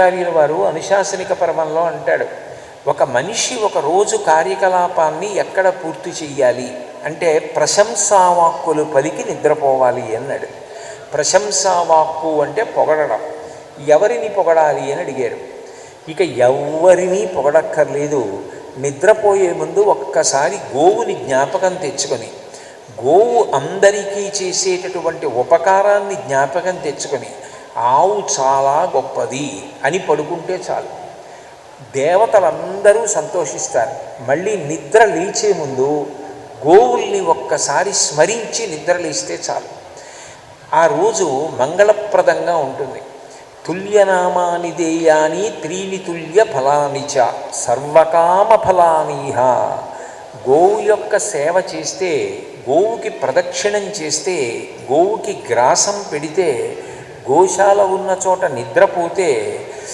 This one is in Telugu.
ఆచార్యుల వారు అనుశాసనిక పర్వంలో అంటాడు ఒక మనిషి ఒక రోజు కార్యకలాపాన్ని ఎక్కడ పూర్తి చెయ్యాలి? అంటే ప్రశంసావాక్కులు పలికి నిద్రపోవాలి అన్నాడు. ప్రశంసావాక్కు అంటే పొగడడం. ఎవరిని పొగడాలి అని అడిగారు. ఇక ఎవరిని పొగడక్కర్లేదు. నిద్రపోయే ముందు ఒక్కసారి గోవుని జ్ఞాపకం తెచ్చుకొని గోవు అందరికీ చేసేటటువంటి ఉపకారాన్ని జ్ఞాపకం తెచ్చుకొని ఆవు చాలా గొప్పది అని పడుకుంటే చాలు. దేవతలందరూ సంతోషిస్తారు. మళ్ళీ నిద్ర లేచే ముందు గోవుల్ని ఒక్కసారి స్మరించి నిద్ర లేస్తే చాలు. ఆ రోజు మంగళప్రదంగా ఉంటుంది. తుల్యనామాని దేయాని త్రీని తుల్య ఫలాని చ సర్వకామ ఫలానీహ. గోవు యొక్క సేవ చేస్తే గోవుకి ప్రదక్షిణం చేస్తే గోవుకి గ్రాసం పెడితే గోశాల ఉన్న చోట నిద్రపోతే